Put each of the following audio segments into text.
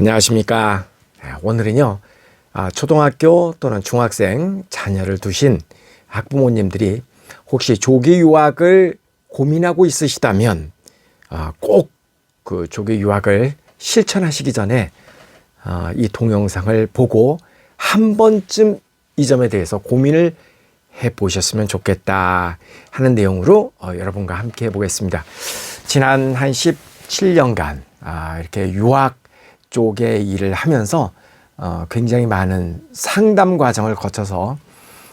안녕하십니까. 네, 오늘은요, 아, 초등학교 또는 중학생 자녀를 두신 학부모님들이 혹시 조기 유학을 고민하고 있으시다면 아, 꼭그 조기 유학을 실천하시기 전에 아, 이 동영상을 보고 한 번쯤 이 점에 대해서 고민을 해 보셨으면 좋겠다 하는 내용으로 어, 여러분과 함께 해 보겠습니다. 지난 한 17년간 아, 이렇게 유학 쪽에 일을 하면서 어, 굉장히 많은 상담 과정을 거쳐서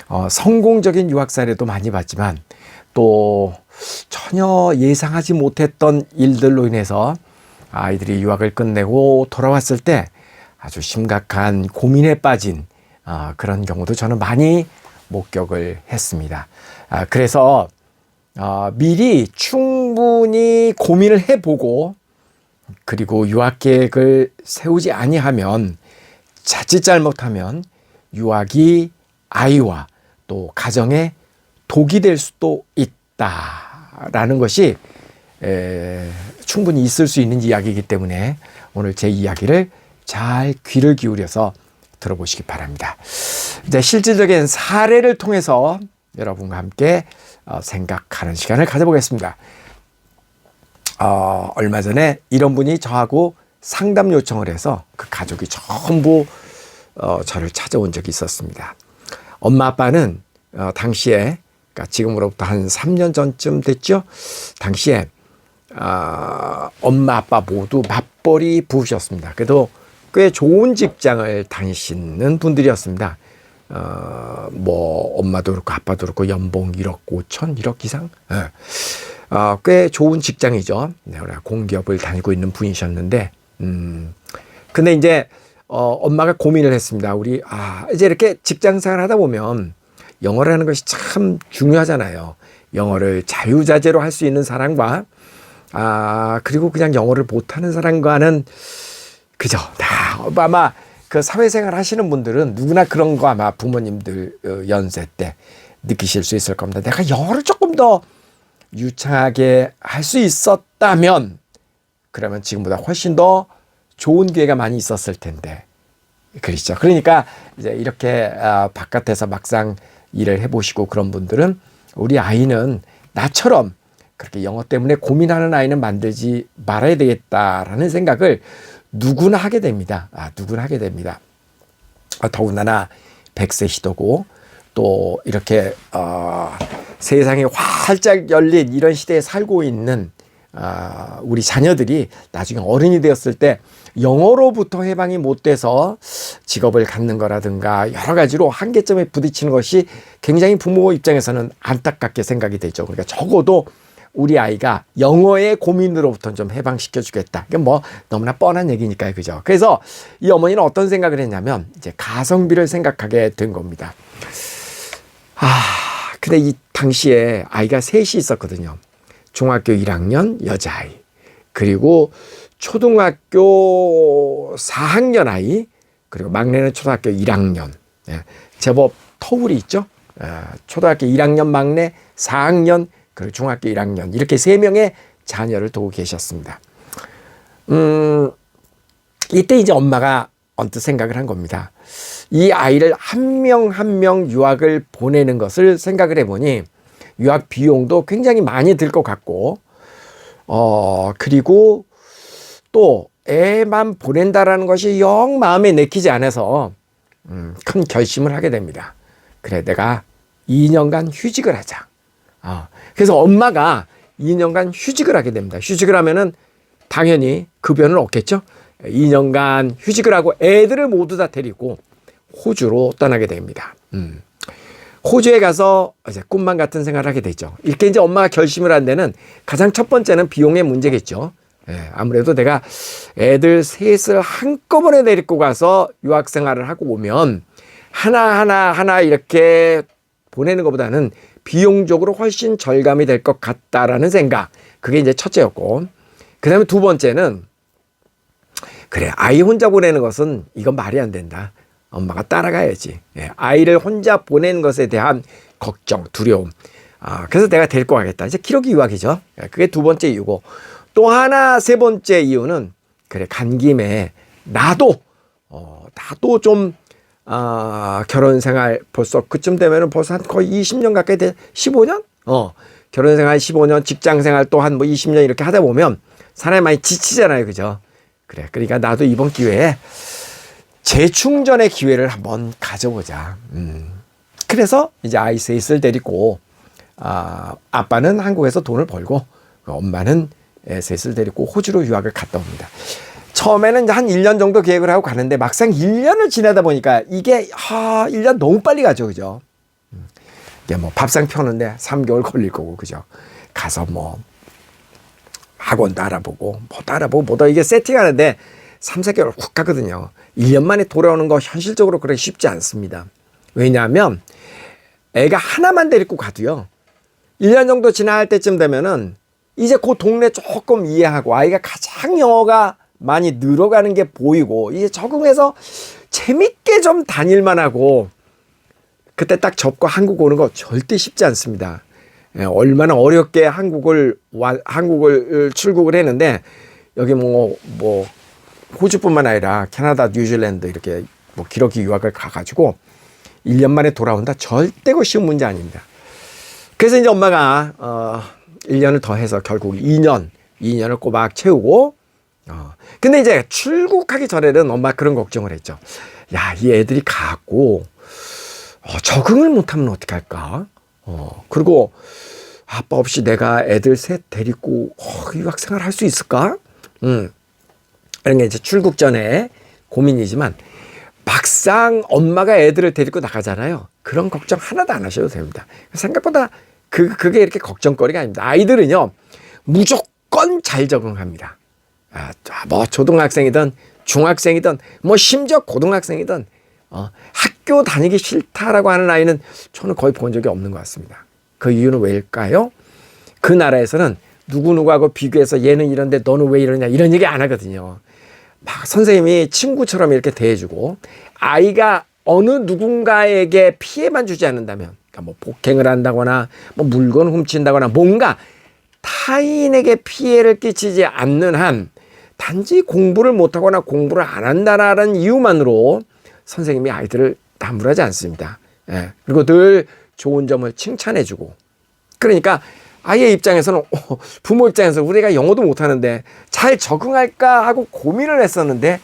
어, 성공적인 유학 사례도 많이 봤지만 또 전혀 예상하지 못했던 일들로 인해서 아이들이 유학을 끝내고 돌아왔을 때 아주 심각한 고민에 빠진 아, 그런 경우도 저는 많이 목격을 했습니다. 아, 그래서 어, 미리 충분히 고민을 해보고 그리고 유학 계획을 세우지 아니하면 자칫 잘못하면 유학이 아이와 또 가정에 독이 될 수도 있다라는 것이 에, 충분히 있을 수 있는 이야기이기 때문에 오늘 제 이야기를 잘 귀를 기울여서 들어보시기 바랍니다. 이제 실질적인 사례를 통해서 여러분과 함께 어, 생각하는 시간을 가져보겠습니다. 어, 얼마 전에 이런 분이 저하고 상담 요청을 해서 그 가족이 전부 어, 저를 찾아온 적이 있었습니다. 엄마 아빠는 어, 당시에 그러니까 지금으로부터 한 3년 전쯤 됐죠. 당시에 어, 엄마 아빠 모두 맞벌이 부부셨습니다. 그래도 꽤 좋은 직장을 다니시는 분들이었습니다. 어, 뭐 엄마도 그렇고 아빠도 그렇고 연봉 1억 5천 1억 이상. 예. 어, 꽤 좋은 직장이죠. 네, 공기업을 다니고 있는 분이셨는데, 음, 근데 이제, 어, 엄마가 고민을 했습니다. 우리, 아, 이제 이렇게 직장 생활 하다 보면 영어라는 것이 참 중요하잖아요. 영어를 자유자재로 할 수 있는 사람과, 아, 그리고 그냥 영어를 못하는 사람과는, 그죠. 다, 아마 그 사회생활 하시는 분들은 누구나 그런 거 아마 부모님들 어, 연세 때 느끼실 수 있을 겁니다. 내가 영어를 조금 더 유창하게 할 수 있었다면 그러면 지금보다 훨씬 더 좋은 기회가 많이 있었을 텐데 그렇죠. 그러니까 이제 이렇게 아, 바깥에서 막상 일을 해보시고 그런 분들은 우리 아이는 나처럼 그렇게 영어 때문에 고민하는 아이는 만들지 말아야 되겠다라는 생각을 누구나 하게 됩니다. 아, 누구나 하게 됩니다. 아, 더군다나 백세 시도고 또 이렇게 어, 세상이 활짝 열린 이런 시대에 살고 있는 어, 우리 자녀들이 나중에 어른이 되었을 때 영어로부터 해방이 못 돼서 직업을 갖는 거라든가 여러 가지로 한계점에 부딪히는 것이 굉장히 부모 입장에서는 안타깝게 생각이 되죠. 그러니까 적어도 우리 아이가 영어의 고민으로부터 좀 해방시켜 주겠다. 이건 뭐 너무나 뻔한 얘기니까요. 그죠? 그래서 이 어머니는 어떤 생각을 했냐면 이제 가성비를 생각하게 된 겁니다. 아, 근데 이 당시에 아이가 셋이 있었거든요. 중학교 1학년 여자아이, 그리고 초등학교 4학년 아이, 그리고 막내는 초등학교 1학년. 예, 제법 터울이 있죠. 예, 초등학교 1학년 막내, 4학년, 그리고 중학교 1학년. 이렇게 세 명의 자녀를 두고 계셨습니다. 음, 이때 이제 엄마가 언뜻 생각을 한 겁니다. 이 아이를 한 명 한 명 유학을 보내는 것을 생각을 해보니 유학 비용도 굉장히 많이 들 것 같고, 어, 그리고 또 애만 보낸다라는 것이 영 마음에 내키지 않아서 음, 큰 결심을 하게 됩니다. 그래, 내가 2년간 휴직을 하자. 어, 그래서 엄마가 2년간 휴직을 하게 됩니다. 휴직을 하면은 당연히 급여는 없겠죠. 2년간 휴직을 하고 애들을 모두 다 데리고 호주로 떠나게 됩니다. 음. 호주에 가서 이제 꿈만 같은 생활을 하게 되죠. 이렇게 이제 엄마가 결심을 한 데는 가장 첫 번째는 비용의 문제겠죠. 예, 아무래도 내가 애들 셋을 한꺼번에 데리고 가서 유학 생활을 하고 오면 하나하나 하나 이렇게 보내는 것보다는 비용적으로 훨씬 절감이 될 것 같다라는 생각. 그게 이제 첫째였고. 그 다음에 두 번째는 그래, 아이 혼자 보내는 것은 이건 말이 안 된다. 엄마가 따라가야지. 예, 아이를 혼자 보내는 것에 대한 걱정, 두려움. 아, 그래서 내가 데리고 가겠다. 이제 기록이 유학이죠. 예, 그게 두 번째 이유고. 또 하나, 세 번째 이유는 그래, 간 김에 나도 어, 나도 좀 아, 결혼 생활 벌써 그쯤 되면은 벌써 한 거의 20년 가까이 돼 15년? 어. 결혼 생활 15년, 직장 생활 또 한 뭐 20년 이렇게 하다 보면 사람이 많이 지치잖아요. 그죠? 그래. 그러니까 나도 이번 기회에 재충전의 기회를 한번 가져보자. 음. 그래서 이제 아이셋을 데리고 아, 아빠는 한국에서 돈을 벌고 엄마는 셋을 데리고 호주로 유학을 갔다 옵니다. 처음에는 한 1년 정도 계획을 하고 가는데 막상 1년을 지나다 보니까 이게 하, 1년 너무 빨리 가죠. 그죠? 음. 이게 뭐 밥상 펴는데 3개월 걸릴 거고 그죠? 가서 뭐 학원도 알아보고 뭐도 알아보고 뭐도 이게 세팅하는데 3, 4개월 훅 가거든요. 1년 만에 돌아오는 거 현실적으로 그렇게 쉽지 않습니다. 왜냐하면 애가 하나만 데리고 가도요. 1년 정도 지날 때쯤 되면은 이제 그 동네 조금 이해하고 아이가 가장 영어가 많이 늘어가는 게 보이고 이제 적응해서 재밌게 좀 다닐만 하고 그때 딱 접고 한국 오는 거 절대 쉽지 않습니다. 예, 얼마나 어렵게 한국을 와, 한국을 출국을 했는데 여기 뭐뭐 호주뿐만 아니라 캐나다, 뉴질랜드 이렇게 뭐 기러기 유학을 가가지고 1년 만에 돌아온다 절대 그 쉬운 문제 아닙니다. 그래서 이제 엄마가 어 1년을 더 해서 결국 2년, 2년을 꼬박 채우고 어 근데 이제 출국하기 전에는 엄마 그런 걱정을 했죠. 야, 이 애들이 가고 어, 적응을 못하면 어떡할까? 어, 그리고 아빠 없이 내가 애들 셋 데리고 어, 유학생활 할 수 있을까? 음. 이런 게 이제 출국 전에 고민이지만 막상 엄마가 애들을 데리고 나가잖아요. 그런 걱정 하나도 안 하셔도 됩니다. 생각보다 그, 그게 이렇게 걱정거리가 아닙니다. 아이들은요, 무조건 잘 적응합니다. 아, 뭐, 초등학생이든 중학생이든 뭐, 심지어 고등학생이든 어, 학교 다니기 싫다라고 하는 아이는 저는 거의 본 적이 없는 것 같습니다. 그 이유는 왜일까요? 그 나라에서는 누구누구하고 비교해서 얘는 이런데 너는 왜 이러냐 이런 얘기 안 하거든요. 막 선생님이 친구처럼 이렇게 대해주고 아이가 어느 누군가에게 피해만 주지 않는다면 그러니까 뭐 폭행을 한다거나 뭐 물건 훔친다거나 뭔가 타인에게 피해를 끼치지 않는 한 단지 공부를 못하거나 공부를 안 한다라는 이유만으로 선생님이 아이들을 나무라지 않습니다. 예. 그리고 늘 좋은 점을 칭찬해주고 그러니까 아이의 입장에서는 어, 부모 입장에서 우리가 영어도 못하는데 잘 적응할까 하고 고민을 했었는데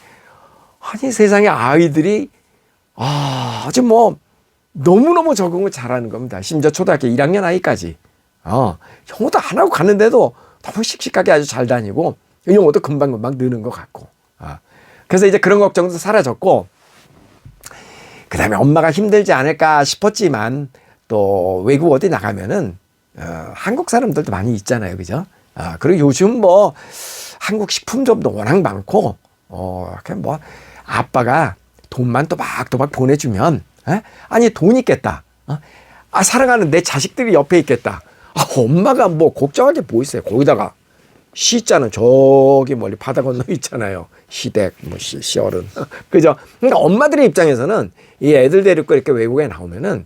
아니 세상에 아이들이 아, 아주 뭐 너무너무 적응을 잘하는 겁니다. 심지어 초등학교 1학년 아이까지. 어, 영어도 안 하고 갔는데도 너무 씩씩하게 아주 잘 다니고 영어도 금방금방 느는 것 같고. 아, 그래서 이제 그런 걱정도 사라졌고 그 다음에 엄마가 힘들지 않을까 싶었지만 또 외국 어디 나가면은 어, 한국 사람들도 많이 있잖아요. 그죠? 아, 그리고 요즘 뭐 한국 식품점도 워낙 많고 어, 그냥 뭐 아빠가 돈만 또박또박 보내주면 에? 아니 돈 있겠다. 어? 아 사랑하는 내 자식들이 옆에 있겠다. 아, 엄마가 뭐 걱정할 게 뭐 있어요. 거기다가 시자는 저기 멀리 바다 건너 있잖아요. 시댁, 뭐 시, 시어른. 그죠? 그러니까 엄마들의 입장에서는 이 애들 데리고 이렇게 외국에 나오면은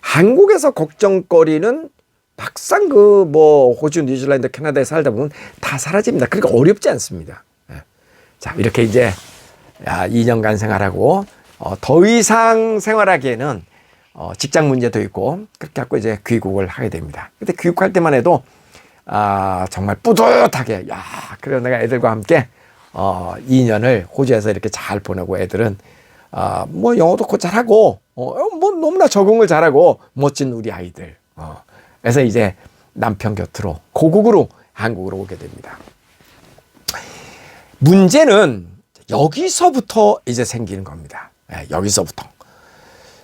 한국에서 걱정거리는 막상 그 뭐 호주, 뉴질랜드, 캐나다에 살다 보면 다 사라집니다. 그러니까 어렵지 않습니다. 예. 자, 이렇게 이제 야, 2년간 생활하고 어, 더 이상 생활하기에는 어, 직장 문제도 있고 그렇게 갖고 이제 귀국을 하게 됩니다. 근데 귀국할 때만 해도 아, 정말 뿌듯하게 야, 그래 내가 애들과 함께 어, 2년을 호주에서 이렇게 잘 보내고 애들은 아, 뭐 영어도 곧 잘하고 어, 뭐 너무나 적응을 잘하고 멋진 우리 아이들. 어. 그래서 이제 남편 곁으로 고국으로 한국으로 오게 됩니다. 문제는 여기서부터 이제 생기는 겁니다. 네, 여기서부터.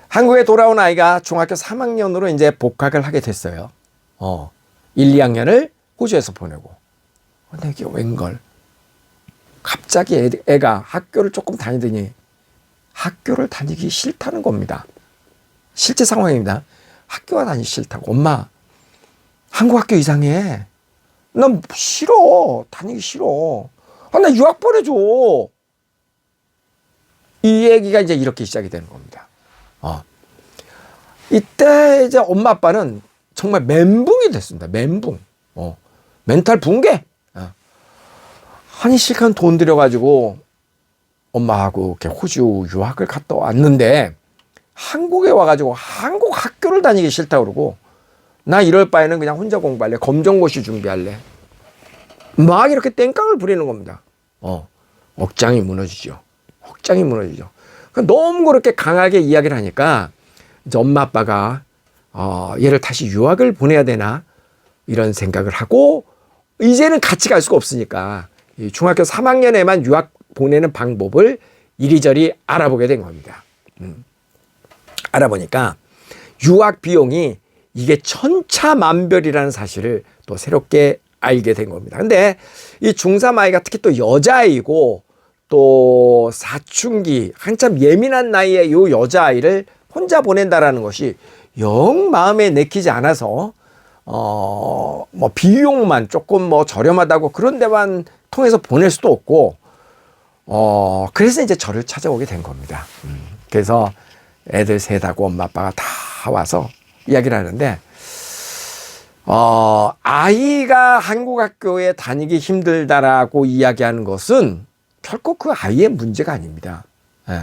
한국에 돌아온 아이가 중학교 3학년으로 이제 복학을 하게 됐어요. 어, 1, 2학년을 호주에서 보내고. 근데 이게 웬걸. 갑자기 애, 애가 학교를 조금 다니더니 학교를 다니기 싫다는 겁니다. 실제 상황입니다. 학교가 다니기 싫다고. 엄마, 한국 학교 이상해. 난 싫어. 다니기 싫어. 아, 나 유학 보내줘. 이 얘기가 이제 이렇게 시작이 되는 겁니다. 어. 이때 이제 엄마 아빠는 정말 멘붕이 됐습니다. 멘붕. 어. 멘탈 붕괴. 어. 아니 실컷 돈 들여가지고 엄마하고 이렇게 호주 유학을 갔다 왔는데 한국에 와가지고 한국 학교를 다니기 싫다 그러고 나 이럴 바에는 그냥 혼자 공부할래 검정고시 준비할래 막 이렇게 땡깡을 부리는 겁니다. 어 억장이 무너지죠. 억장이 무너지죠. 그러니까 너무 그렇게 강하게 이야기를 하니까 이제 엄마 아빠가 어, 얘를 다시 유학을 보내야 되나 이런 생각을 하고 이제는 같이 갈 수가 없으니까 이 중학교 3학년에만 유학 보내는 방법을 이리저리 알아보게 된 겁니다. 음. 알아보니까 유학 비용이 이게 천차만별이라는 사실을 또 새롭게 알게 된 겁니다. 근데 이 중3 아이가 특히 또 여자아이고 또 사춘기 한참 예민한 나이에 요 여자아이를 혼자 보낸다라는 것이 영 마음에 내키지 않아서 어, 뭐 비용만 조금 뭐 저렴하다고 그런 데만 통해서 보낼 수도 없고 어, 그래서 이제 저를 찾아오게 된 겁니다. 음, 그래서 애들 셋하고 엄마 아빠가 다 와서 이야기를 하는데 어, 아이가 한국 학교에 다니기 힘들다라고 이야기하는 것은 결코 그 아이의 문제가 아닙니다. 예.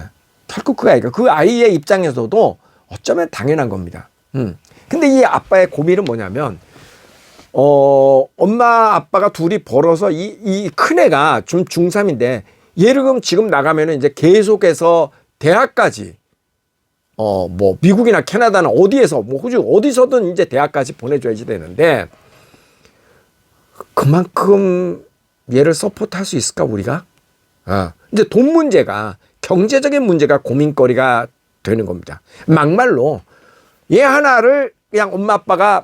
결코 그 아이가 그 아이의 입장에서도 어쩌면 당연한 겁니다. 음. 근데 이 아빠의 고민은 뭐냐면 어, 엄마 아빠가 둘이 벌어서 이, 이 큰애가 좀 중3인데 얘를 그럼 지금 나가면은 이제 계속해서 대학까지 어, 뭐, 미국이나 캐나다나 어디에서, 뭐, 호주 어디서든 이제 대학까지 보내줘야지 되는데, 그만큼 얘를 서포트 할 수 있을까, 우리가? 어, 이제 돈 문제가, 경제적인 문제가 고민거리가 되는 겁니다. 막말로, 얘 하나를 그냥 엄마 아빠가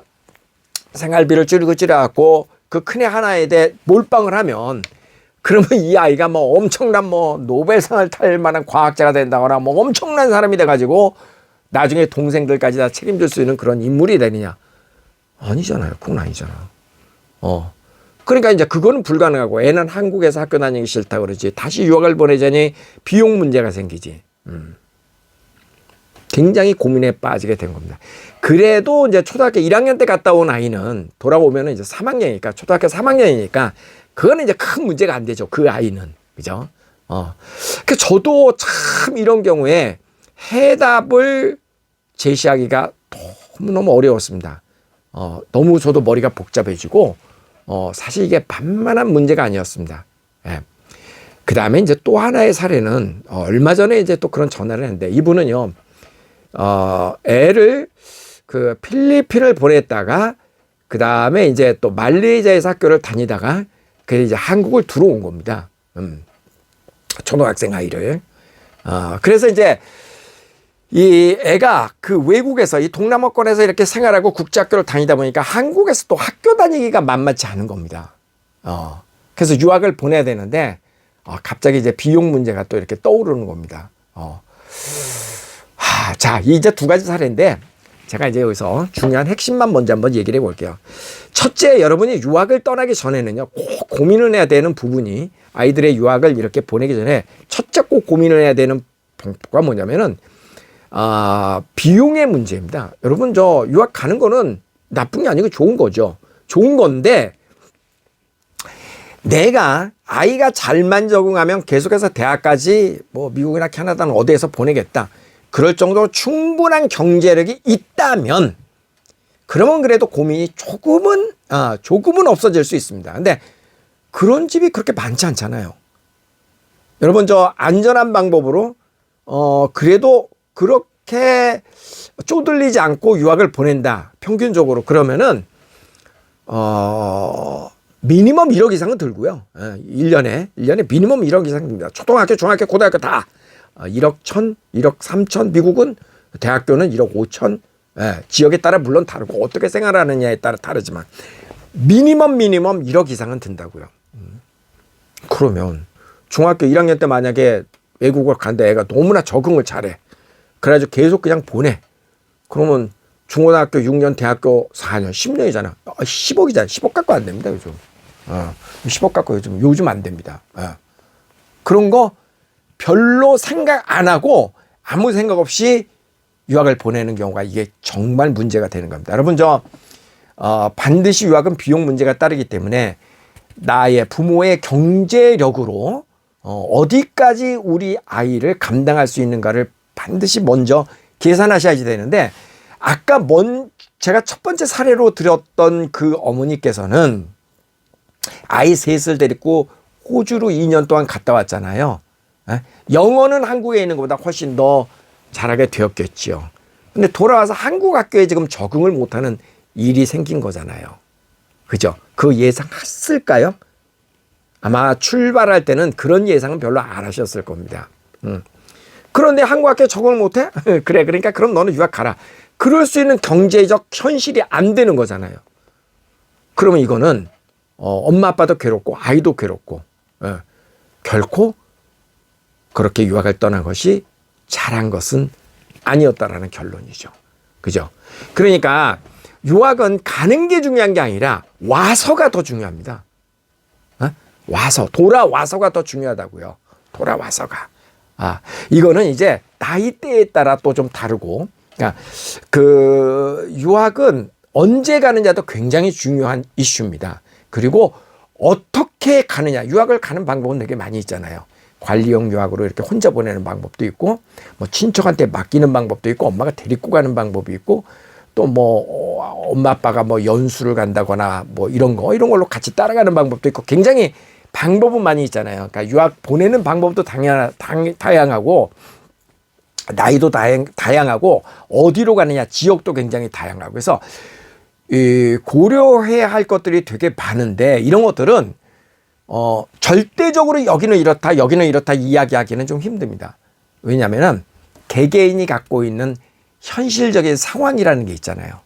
생활비를 줄이고 줄여갖고 그 큰애 하나에 대해 몰빵을 하면 그러면 이 아이가 뭐 엄청난 뭐 노벨상을 탈 만한 과학자가 된다거나 뭐 엄청난 사람이 돼가지고 나중에 동생들까지 다 책임질 수 있는 그런 인물이 되느냐? 아니잖아요. 그건 아니잖아. 어. 그러니까 이제 그거는 불가능하고 애는 한국에서 학교 다니기 싫다 그러지. 다시 유학을 보내자니 비용 문제가 생기지. 음. 굉장히 고민에 빠지게 된 겁니다. 그래도 이제 초등학교 1학년 때 갔다 온 아이는 돌아오면 이제 3학년이니까 초등학교 3학년이니까 그거는 이제 큰 문제가 안 되죠. 그 아이는. 그죠? 어. 그 저도 참 이런 경우에 해답을 제시하기가 너무 너무 어려웠습니다. 어, 너무 저도 머리가 복잡해지고, 어, 사실 이게 만만한 문제가 아니었습니다. 예. 그 다음에 이제 또 하나의 사례는, 어, 얼마 전에 이제 또 그런 전화를 했는데, 이분은요, 어, 애를 그 필리핀을 보냈다가, 그 다음에 이제 또 말레이시아에서 학교를 다니다가, 그 이제 한국을 들어온 겁니다. 음. 초등학생 아이를. 어, 그래서 이제 이 애가 그 외국에서 이 동남아권에서 이렇게 생활하고 국제학교를 다니다 보니까 한국에서 또 학교 다니기가 만만치 않은 겁니다. 어. 그래서 유학을 보내야 되는데 어, 갑자기 이제 비용 문제가 또 이렇게 떠오르는 겁니다. 어. 하, 자, 이제 두 가지 사례인데 제가 이제 여기서 중요한 핵심만 먼저 한번 얘기를 해볼게요. 첫째, 여러분이 유학을 떠나기 전에는요, 꼭 고민을 해야 되는 부분이 아이들의 유학을 이렇게 보내기 전에 첫째 꼭 고민을 해야 되는 방법가 뭐냐면은 아, 비용의 문제입니다. 여러분, 저 유학 가는 거는 나쁜 게 아니고 좋은 거죠. 좋은 건데, 내가 아이가 잘만 적응하면 계속해서 대학까지 뭐 미국이나 캐나다는 어디에서 보내겠다. 그럴 정도로 충분한 경제력이 있다면, 그러면 그래도 고민이 조금은, 아, 조금은 없어질 수 있습니다. 근데 그런 집이 그렇게 많지 않잖아요. 여러분, 저 안전한 방법으로, 어, 그래도 그렇게 쪼들리지 않고 유학을 보낸다. 평균적으로. 그러면은, 어, 미니멈 1억 이상은 들고요. 예, 1년에, 1년에 미니멈 1억 이상 듭니다. 초등학교, 중학교, 고등학교 다. 어, 1억 1천, 1억 3천, 미국은 대학교는 1억 5천, 예, 지역에 따라 물론 다르고 어떻게 생활하느냐에 따라 다르지만 미니멈 미니멈 1억 이상은 든다고요. 음. 그러면 중학교 1학년 때 만약에 외국을 간데 애가 너무나 적응을 잘해. 그래가지고 계속 그냥 보내. 그러면 중고등학교 6년, 대학교 4년, 10년이잖아. 10억이잖아. 10억 갖고 안 됩니다, 요즘. 어, 10억 갖고 요즘, 요즘 안 됩니다. 어. 그런 거 별로 생각 안 하고 아무 생각 없이 유학을 보내는 경우가 이게 정말 문제가 되는 겁니다. 여러분, 저, 어, 반드시 유학은 비용 문제가 따르기 때문에 나의 부모의 경제력으로 어, 어디까지 우리 아이를 감당할 수 있는가를 반드시 먼저 계산하셔야지 되는데 아까 먼 제가 첫 번째 사례로 드렸던 그 어머니께서는 아이 셋을 데리고 호주로 2년 동안 갔다 왔잖아요. 에? 영어는 한국에 있는 것보다 훨씬 더 잘하게 되었겠지요. 근데 돌아와서 한국 학교에 지금 적응을 못하는 일이 생긴 거잖아요. 그죠? 그 예상했을까요? 아마 출발할 때는 그런 예상은 별로 안 하셨을 겁니다. 음. 그런데 한국 학교에 적응을 못해? 그래, 그러니까 그럼 너는 유학 가라. 그럴 수 있는 경제적 현실이 안 되는 거잖아요. 그러면 이거는 어, 엄마 아빠도 괴롭고 아이도 괴롭고 예. 결코 그렇게 유학을 떠난 것이 잘한 것은 아니었다라는 결론이죠. 그죠? 그러니까 유학은 가는 게 중요한 게 아니라 와서가 더 중요합니다. 어? 와서 돌아와서가 더 중요하다고요. 돌아와서가. 아, 이거는 이제 나이대에 따라 또 좀 다르고 그러니까 그 유학은 언제 가느냐도 굉장히 중요한 이슈입니다. 그리고 어떻게 가느냐. 유학을 가는 방법은 되게 많이 있잖아요. 관리형 유학으로 이렇게 혼자 보내는 방법도 있고, 뭐 친척한테 맡기는 방법도 있고, 엄마가 데리고 가는 방법이 있고, 또 뭐 엄마 아빠가 뭐 연수를 간다거나 뭐 이런 거 이런 걸로 같이 따라가는 방법도 있고 굉장히 방법은 많이 있잖아요. 그러니까 유학 보내는 방법도 당연 당, 다양하고 나이도 다양, 다양하고 어디로 가느냐 지역도 굉장히 다양하고 그래서 이 고려해야 할 것들이 되게 많은데 이런 것들은 어 절대적으로 여기는 이렇다 여기는 이렇다 이야기하기는 좀 힘듭니다. 왜냐하면은 개개인이 갖고 있는 현실적인 상황이라는 게 있잖아요.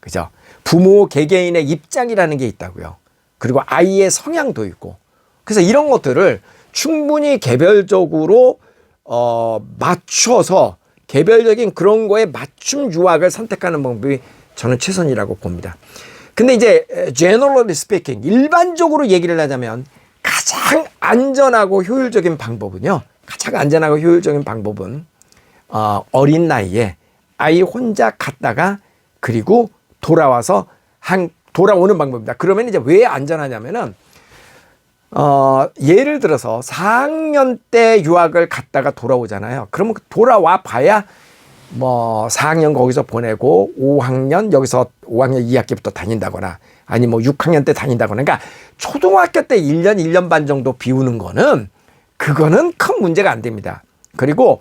그죠? 부모 개개인의 입장이라는 게 있다고요. 그리고 아이의 성향도 있고. 그래서 이런 것들을 충분히 개별적으로 어 맞춰서 개별적인 그런 거에 맞춤 유학을 선택하는 방법이 저는 최선이라고 봅니다. 근데 이제 generally speaking 일반적으로 얘기를 하자면 가장 안전하고 효율적인 방법은요. 가장 안전하고 효율적인 방법은 어, 어린 나이에 아이 혼자 갔다가 그리고 돌아와서 한 돌아오는 방법입니다. 그러면 이제 왜 안전하냐면은 어, 예를 들어서 4학년 때 유학을 갔다가 돌아오잖아요. 그러면 돌아와 봐야 뭐 4학년 거기서 보내고 5학년 여기서 5학년 2학기부터 다닌다거나 아니 뭐 6학년 때 다닌다거나 그러니까 초등학교 때 1년 1년 반 정도 비우는 거는 그거는 큰 문제가 안 됩니다. 그리고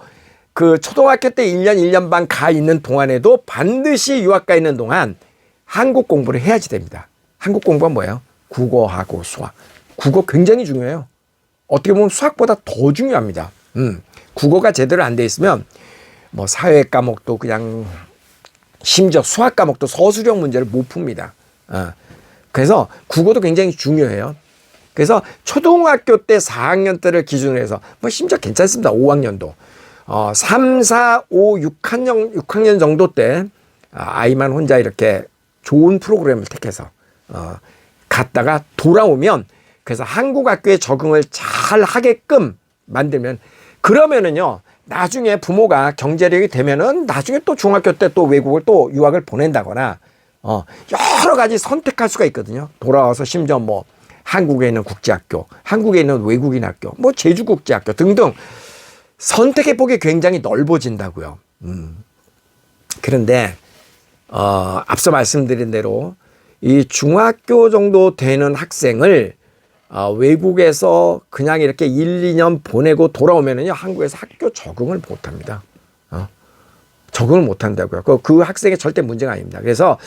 그 초등학교 때 1년 1년 반 가 있는 동안에도 반드시 유학 가 있는 동안 한국 공부를 해야지 됩니다. 한국 공부가 뭐예요? 국어하고 수학. 국어 굉장히 중요해요. 어떻게 보면 수학보다 더 중요합니다. 음. 국어가 제대로 안 돼 있으면 뭐 사회 과목도 그냥 심지어 수학 과목도 서술형 문제를 못 풉니다. 어. 그래서 국어도 굉장히 중요해요. 그래서 초등학교 때 4학년 때를 기준으로 해서 뭐 심지어 괜찮습니다. 5학년도. 어, 3, 4, 5, 6학년, 6학년 정도 때 아, 아이만 혼자 이렇게 좋은 프로그램을 택해서 어, 갔다가 돌아오면 그래서 한국 학교에 적응을 잘 하게끔 만들면 그러면은요 나중에 부모가 경제력이 되면은 나중에 또 중학교 때 또 외국을 또 유학을 보낸다거나 어 여러 가지 선택할 수가 있거든요 돌아와서 심지어 뭐 한국에 있는 국제학교 한국에 있는 외국인 학교 뭐 제주 국제학교 등등 선택의 폭이 굉장히 넓어진다고요 음. 그런데 어 앞서 말씀드린 대로 이 중학교 정도 되는 학생을 어, 외국에서 그냥 이렇게 1, 2년 보내고 돌아오면은요, 한국에서 학교 적응을 못 합니다. 어? 적응을 못 한다고요. 그, 그 학생의 절대 문제가 아닙니다. 그래서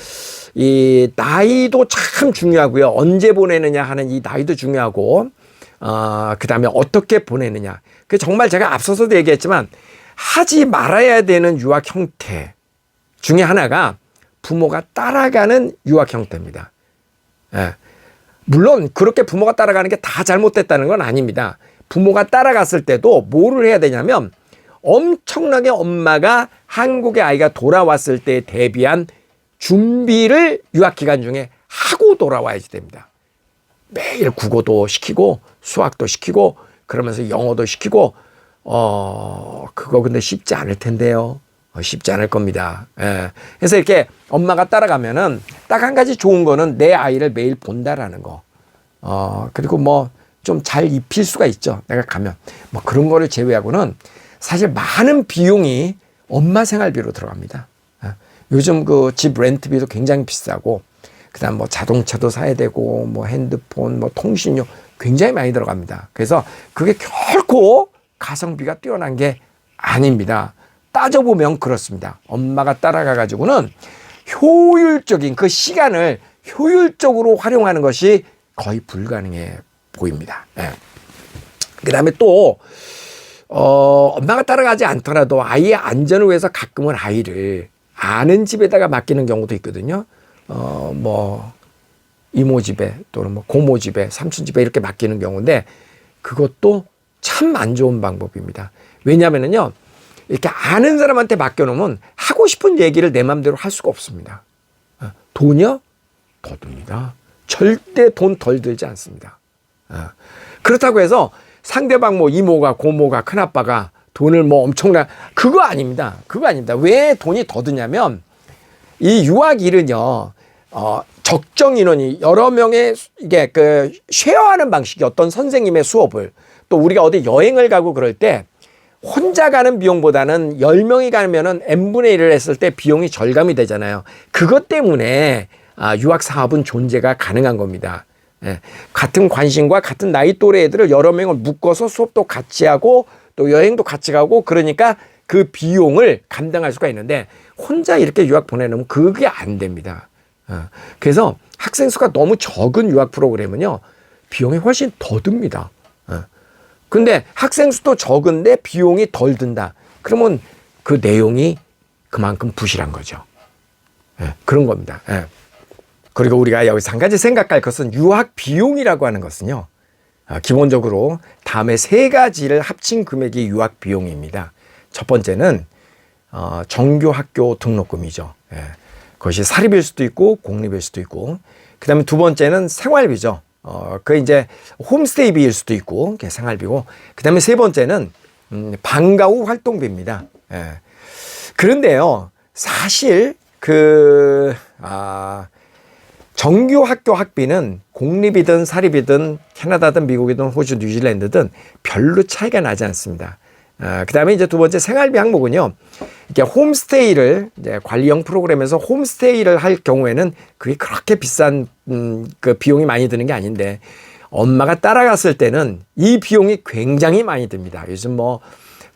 이 나이도 참 중요하고요. 언제 보내느냐 하는 이 나이도 중요하고, 어, 그 다음에 어떻게 보내느냐. 그 정말 제가 앞서서도 얘기했지만, 하지 말아야 되는 유학 형태 중에 하나가 부모가 따라가는 유학 형태입니다. 예. 물론 그렇게 부모가 따라가는 게 다 잘못됐다는 건 아닙니다. 부모가 따라갔을 때도 뭐를 해야 되냐면 엄청나게 엄마가 한국의 아이가 돌아왔을 때 대비한 준비를 유학 기간 중에 하고 돌아와야지 됩니다. 매일 국어도 시키고 수학도 시키고 그러면서 영어도 시키고 어 그거 근데 쉽지 않을 텐데요. 어, 쉽지 않을 겁니다. 예. 그래서 이렇게 엄마가 따라가면은 딱 한 가지 좋은 거는 내 아이를 매일 본다라는 거. 어, 그리고 뭐 좀 잘 입힐 수가 있죠. 내가 가면. 뭐 그런 거를 제외하고는 사실 많은 비용이 엄마 생활비로 들어갑니다. 아, 요즘 그 집 렌트비도 굉장히 비싸고 그다음 뭐 자동차도 사야 되고 뭐 핸드폰 뭐 통신료 굉장히 많이 들어갑니다. 그래서 그게 결코 가성비가 뛰어난 게 아닙니다. 따져보면 그렇습니다. 엄마가 따라가 가지고는 효율적인 그 시간을 효율적으로 활용하는 것이 거의 불가능해 보입니다. 예. 그 다음에 또, 어, 엄마가 따라가지 않더라도 아이의 안전을 위해서 가끔은 아이를 아는 집에다가 맡기는 경우도 있거든요. 어, 뭐, 이모 집에 또는 뭐 고모 집에 삼촌 집에 이렇게 맡기는 경우인데 그것도 참 안 좋은 방법입니다. 왜냐하면요 이렇게 아는 사람한테 맡겨놓으면 하고 싶은 얘기를 내 마음대로 할 수가 없습니다. 어, 돈이요? 더 듭니다. 절대 돈 덜 들지 않습니다. 어, 그렇다고 해서 상대방 뭐 이모가 고모가 큰아빠가 돈을 뭐 엄청나 그거 아닙니다. 그거 아닙니다. 왜 돈이 더 드냐면 이 유아길은요. 어, 적정 인원이 여러 명의 이게 그 쉐어하는 방식이 어떤 선생님의 수업을 또 우리가 어디 여행을 가고 그럴 때 혼자 가는 비용보다는 열명이 가면은 n분의 1을 했을 때 비용이 절감이 되잖아요. 그것 때문에 아, 유학 사업은 존재가 가능한 겁니다. 예, 같은 관심과 같은 나이 또래 애들을 여러 명을 묶어서 수업도 같이 하고 또 여행도 같이 가고 그러니까 그 비용을 감당할 수가 있는데 혼자 이렇게 유학 보내놓으면 그게 안 됩니다. 어, 그래서 학생 수가 너무 적은 유학 프로그램은요 비용이 훨씬 더 듭니다. 어. 근데 학생 수도 적은데 비용이 덜 든다. 그러면 그 내용이 그만큼 부실한 거죠. 예, 그런 겁니다. 예. 그리고 우리가 여기서 한 가지 생각할 것은 유학 비용이라고 하는 것은요. 아, 기본적으로 다음에 세 가지를 합친 금액이 유학 비용입니다. 첫 번째는 어, 정교 학교 등록금이죠. 예. 그것이 사립일 수도 있고 공립일 수도 있고 그다음에 두 번째는 생활비죠. 어, 그 이제 홈스테이비일 수도 있고 생활비고 그다음에 세 번째는 음, 방과 후 활동비입니다. 예. 그런데요, 사실 그 아, 정규 학교 학비는 공립이든 사립이든 캐나다든 미국이든 호주, 뉴질랜드든 별로 차이가 나지 않습니다. 아, 그 다음에 이제 두 번째 생활비 항목은요. 이게 홈스테이를 이제 관리형 프로그램에서 홈스테이를 할 경우에는 그게 그렇게 비싼 음, 그 비용이 많이 드는 게 아닌데 엄마가 따라갔을 때는 이 비용이 굉장히 많이 듭니다. 요즘 뭐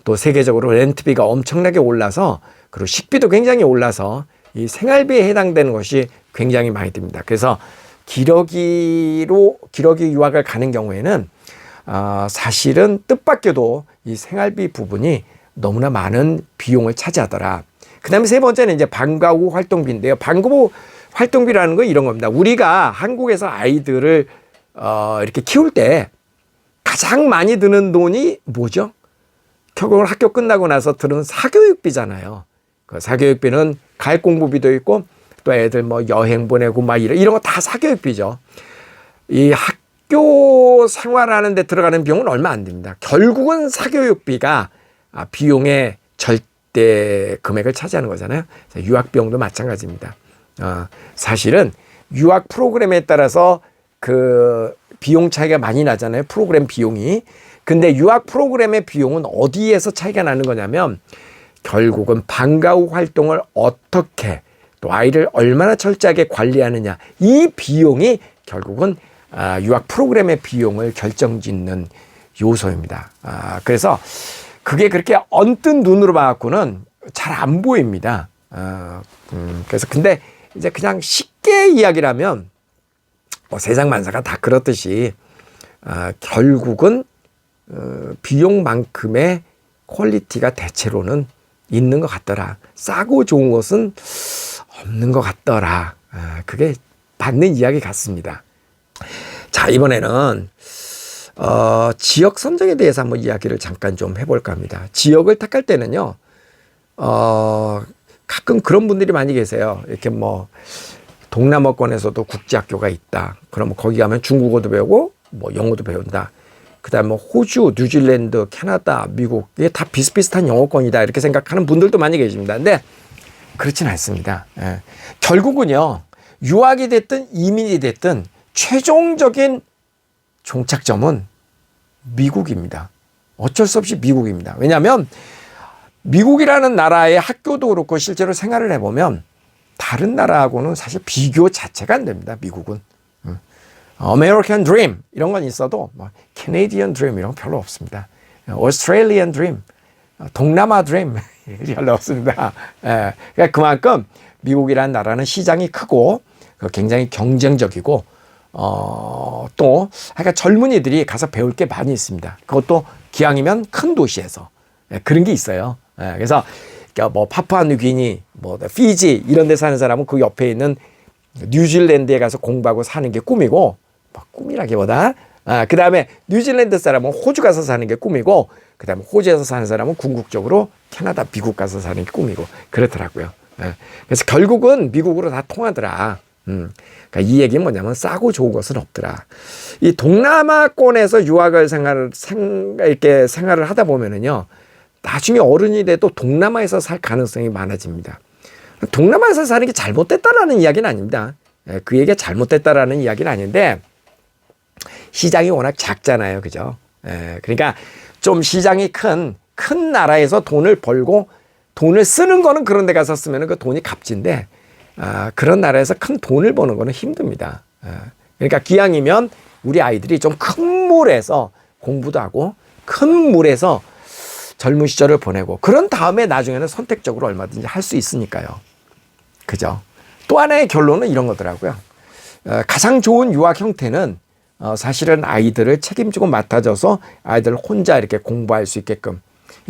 또 세계적으로 렌트비가 엄청나게 올라서 그리고 식비도 굉장히 올라서 이 생활비에 해당되는 것이 굉장히 많이 듭니다. 그래서 기러기로 기러기 유학을 가는 경우에는 아, 사실은 뜻밖에도 이 생활비 부분이 너무나 많은 비용을 차지하더라. 그 다음에 세 번째는 이제 방과 후 활동비인데요. 방과 후 활동비라는 건 이런 겁니다. 우리가 한국에서 아이들을 어, 이렇게 키울 때 가장 많이 드는 돈이 뭐죠? 결국은 학교 끝나고 나서 드는 사교육비잖아요. 그 사교육비는 가입 공부비도 있고 또 애들 뭐 여행 보내고 막 이런 이런 거 다 사교육비죠. 이 학 교 생활하는 데 들어가는 비용은 얼마 안 됩니다. 결국은 사교육비가 아, 비용의 절대 금액을 차지하는 거잖아요. 유학 비용도 마찬가지입니다. 어, 사실은 유학 프로그램에 따라서 그 비용 차이가 많이 나잖아요. 프로그램 비용이. 근데 유학 프로그램의 비용은 어디에서 차이가 나는 거냐면 결국은 방과 후 활동을 어떻게 또 아이를 얼마나 철저하게 관리하느냐 이 비용이 결국은 아, 유학 프로그램의 비용을 결정짓는 요소입니다. 아, 그래서 그게 그렇게 언뜻 눈으로 봐갖고는 잘 안 보입니다. 아, 음, 그래서 근데 이제 그냥 쉽게 이야기라면 뭐 세상 만사가 다 그렇듯이 아, 결국은 어, 비용만큼의 퀄리티가 대체로는 있는 것 같더라. 싸고 좋은 것은 없는 것 같더라. 아, 그게 맞는 이야기 같습니다. 자, 이번에는, 어, 지역 선정에 대해서 한번 이야기를 잠깐 좀 해볼까 합니다. 지역을 택할 때는요, 어, 가끔 그런 분들이 많이 계세요. 이렇게 뭐, 동남아권에서도 국제학교가 있다. 그러면 거기 가면 중국어도 배우고, 뭐, 영어도 배운다. 그 다음에 뭐 호주, 뉴질랜드, 캐나다, 미국, 이게 다 비슷비슷한 영어권이다. 이렇게 생각하는 분들도 많이 계십니다. 근데 그렇진 않습니다. 예. 결국은요, 유학이 됐든 이민이 됐든 최종적인 종착점은 미국입니다. 어쩔 수 없이 미국입니다. 왜냐하면 미국이라는 나라의 학교도 그렇고 실제로 생활을 해보면 다른 나라하고는 사실 비교 자체가 안 됩니다. 미국은. 음. American Dream 이런 건 있어도 뭐 Canadian Dream 이런 건 별로 없습니다. Australian Dream, 동남아 Dream 별로 없습니다. 예, 그러니까 그만큼 미국이라는 나라는 시장이 크고 굉장히 경쟁적이고 어, 또 그러니까 젊은이들이 가서 배울 게 많이 있습니다. 그것도 기왕이면 큰 도시에서 예, 그런 게 있어요. 예, 그래서 그러니까 뭐 파푸아뉴기니, 뭐 피지 이런 데 사는 사람은 그 옆에 있는 뉴질랜드에 가서 공부하고 사는 게 꿈이고 뭐 꿈이라기보다 아, 그 다음에 뉴질랜드 사람은 호주 가서 사는 게 꿈이고 그 다음에 호주에서 사는 사람은 궁극적으로 캐나다, 미국 가서 사는 게 꿈이고 그렇더라고요. 예. 그래서 결국은 미국으로 다 통하더라. 음. 그러니까 이 얘기는 뭐냐면 싸고 좋은 것은 없더라. 이 동남아권에서 유학을 생활을 생, 이렇게 생활을 하다 보면은요. 나중에 어른이 돼도 동남아에서 살 가능성이 많아집니다. 동남아에서 사는 게 잘못됐다라는 이야기는 아닙니다. 예, 그 얘기가 잘못됐다라는 이야기는 아닌데 시장이 워낙 작잖아요. 그죠? 예, 그러니까 좀 시장이 큰, 큰 나라에서 돈을 벌고 돈을 쓰는 거는 그런 데 가서 쓰면 그 돈이 값진데 아, 그런 나라에서 큰 돈을 버는 거는 힘듭니다. 아, 그러니까 기왕이면 우리 아이들이 좀 큰 물에서 공부도 하고 큰 물에서 젊은 시절을 보내고 그런 다음에 나중에는 선택적으로 얼마든지 할 수 있으니까요. 그죠? 또 하나의 결론은 이런 거더라고요. 어, 가장 좋은 유학 형태는 어, 사실은 아이들을 책임지고 맡아줘서 아이들 혼자 이렇게 공부할 수 있게끔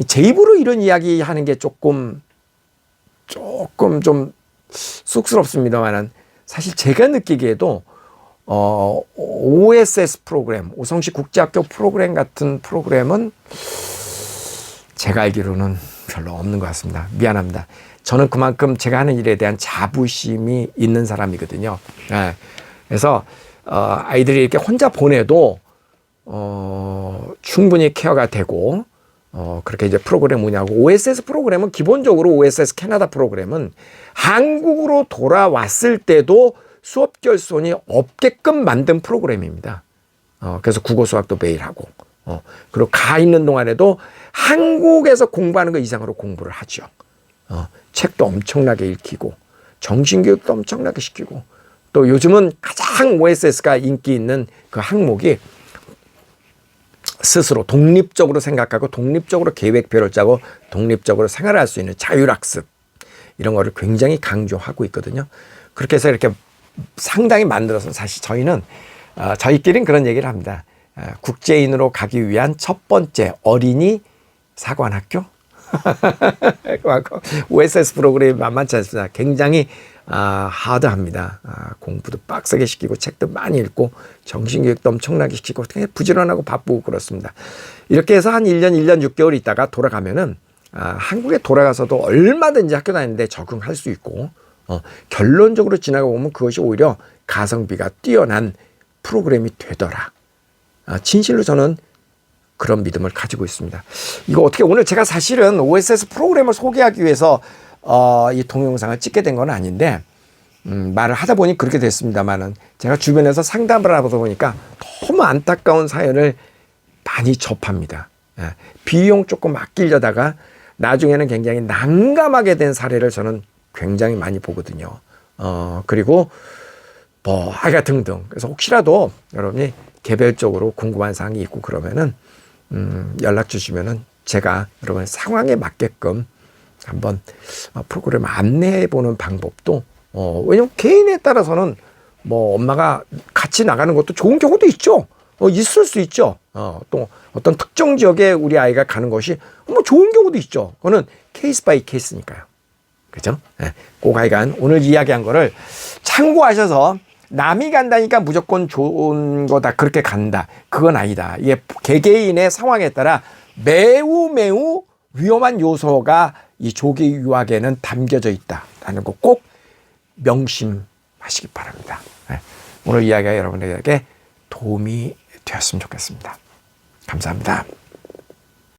제 입으로 이런 이야기 하는 게 조금 조금 좀 쑥스럽습니다만은 사실 제가 느끼기에도 어, OSS 프로그램, 오성시 국제학교 프로그램 같은 프로그램은 제가 알기로는 별로 없는 것 같습니다. 미안합니다. 저는 그만큼 제가 하는 일에 대한 자부심이 있는 사람이거든요. 예. 그래서 어, 아이들이 이렇게 혼자 보내도 어, 충분히 케어가 되고 어, 그렇게 이제 프로그램 뭐냐고 OSS 프로그램은 기본적으로 OSS 캐나다 프로그램은 한국으로 돌아왔을 때도 수업 결손이 없게끔 만든 프로그램입니다. 어, 그래서 국어 수학도 매일 하고 어, 그리고 가 있는 동안에도 한국에서 공부하는 것 이상으로 공부를 하죠. 어, 책도 엄청나게 읽히고 정신교육도 엄청나게 시키고 또 요즘은 가장 OSS가 인기 있는 그 항목이 스스로 독립적으로 생각하고 독립적으로 계획표를 짜고 독립적으로 생활할 수 있는 자율학습 이런 거를 굉장히 강조하고 있거든요. 그렇게 해서 이렇게 상당히 만들어서 사실 저희는 어, 저희끼리는 그런 얘기를 합니다. 어, 국제인으로 가기 위한 첫 번째 어린이 사관학교 OSS 프로그램이 만만치 않습니다. 굉장히 아, 하드합니다. 아, 공부도 빡세게 시키고 책도 많이 읽고 정신교육도 엄청나게 시키고 되게 부지런하고 바쁘고 그렇습니다. 이렇게 해서 한 1년, 1년 6개월 있다가 돌아가면은 아, 한국에 돌아가서도 얼마든지 학교 다니는데 적응할 수 있고 어, 결론적으로 지나가 보면 그것이 오히려 가성비가 뛰어난 프로그램이 되더라. 아, 진실로 저는 그런 믿음을 가지고 있습니다. 이거 어떻게 오늘 제가 사실은 OSS 프로그램을 소개하기 위해서 어, 이 동영상을 찍게 된 건 아닌데 음, 말을 하다 보니 그렇게 됐습니다만은 제가 주변에서 상담을 하다 보니까 너무 안타까운 사연을 많이 접합니다. 예, 비용 조금 아끼려다가 나중에는 굉장히 난감하게 된 사례를 저는 굉장히 많이 보거든요. 어, 그리고 뭐, 하가 등등. 그래서 혹시라도 여러분이 개별적으로 궁금한 사항이 있고 그러면은 음, 연락 주시면은 제가 여러분 상황에 맞게끔 한번 어, 프로그램 안내해 보는 방법도 어, 왜냐면 개인에 따라서는 뭐 엄마가 같이 나가는 것도 좋은 경우도 있죠. 어, 있을 수 있죠. 어, 또 어떤 특정 지역에 우리 아이가 가는 것이 뭐 좋은 경우도 있죠. 그거는 케이스 바이 케이스니까요. 그죠? 예. 고가이간 오늘 이야기한 거를 참고하셔서 남이 간다니까 무조건 좋은 거다. 그렇게 간다. 그건 아니다. 이게 개개인의 상황에 따라 매우 매우 위험한 요소가 이 조기 유학에는 담겨져 있다라는 거 꼭 명심하시기 바랍니다. 네. 오늘 이야기가 여러분에게 도움이 되었으면 좋겠습니다. 감사합니다.